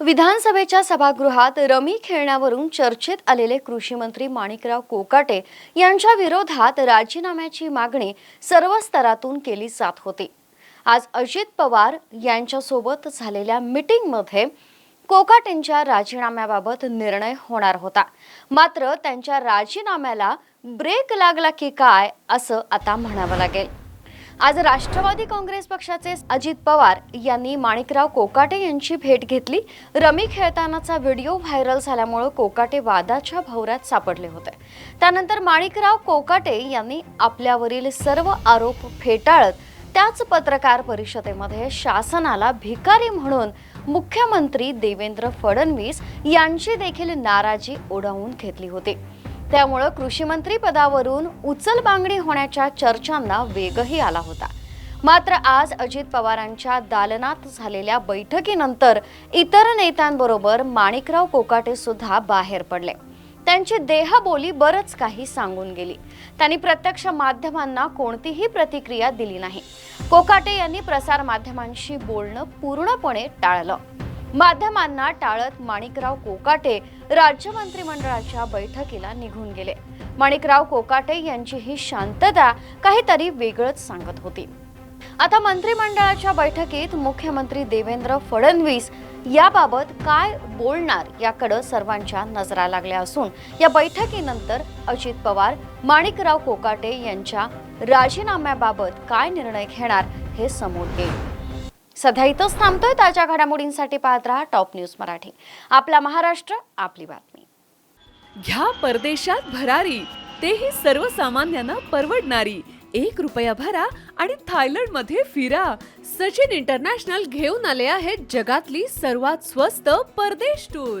विधानसभेच्या सभागृहात रमी खेळण्यावरून चर्चेत आलेले कृषी मंत्री माणिकराव कोकाटे यांच्या विरोधात राजीनाम्याची मागणी सर्व स्तरातून केली जात होती. आज अजित पवार यांच्यासोबत झालेल्या मीटिंगमध्ये कोकाटेंच्या राजीनाम्याबाबत निर्णय होणार होता. मात्र त्यांच्या राजीनाम्याला ब्रेक लागला की काय असं आता म्हणावं लागेल. आज राष्ट्रवादी काँग्रेस पक्षाचे अजित पवार यांनी माणिकराव कोकाटे यांची भेट घेतली. रमी खेळतानाचा व्हिडिओ व्हायरल झाल्यामुळे कोकाटे वादाच्या भवऱ्यात सापडले होते. त्यानंतर माणिकराव कोकाटे यांनी आपल्यावरील सर्व आरोप फेटाळत त्याच पत्रकार परिषदेमध्ये शासनाला भिकारी म्हणून मुख्यमंत्री देवेंद्र फडणवीस यांची देखील नाराजी ओढावून घेतली होती. त्यामुळं कृषीमंत्री पदावरून उचलबांगडी होण्याच्या चर्चांना वेगही आला होता. मात्र आज अजित पवारांच्या दालनात झालेल्या बैठकीनंतर इतर नेत्यांबरोबर माणिकराव कोकाटे सुद्धा बाहेर पडले. त्यांची देहबोली बरंच काही सांगून गेली. त्यांनी प्रत्यक्ष माध्यमांना कोणतीही प्रतिक्रिया दिली नाही. कोकाटे यांनी प्रसार माध्यमांशी बोलणं पूर्णपणे टाळलं. माध्यमांना टाळत माणिकराव कोकाटे राज्य मंत्रिमंडळाच्या बैठकीला निघून गेले. माणिकराव कोकाटे यांची ही शांतता काहीतरी वेगळंच सांगत होती. आता मंत्रिमंडळाच्या बैठकीत मुख्यमंत्री देवेंद्र फडणवीस याबाबत काय बोलणार याकडं सर्वांच्या नजरा लागल्या असून या बैठकीनंतर अजित पवार माणिकराव कोकाटे यांच्या राजीनाम्याबाबत काय निर्णय घेणार हे समोर येईल. सध्या इथंच थांबतोय. ताज्या घडामोडींसाठी पाहत राहा टॉप न्यूज मराठी. आपला महाराष्ट्र आपली बातमी. घ्या परदेशात भरारी. तेही सर्वसामान्यांना परवडणारी. एक रुपया भरा आणि थायलंडमध्ये फिरा. सचिन इंटरनॅशनल घेऊन आले आहेत जगातली सर्वात स्वस्त परदेश टूर.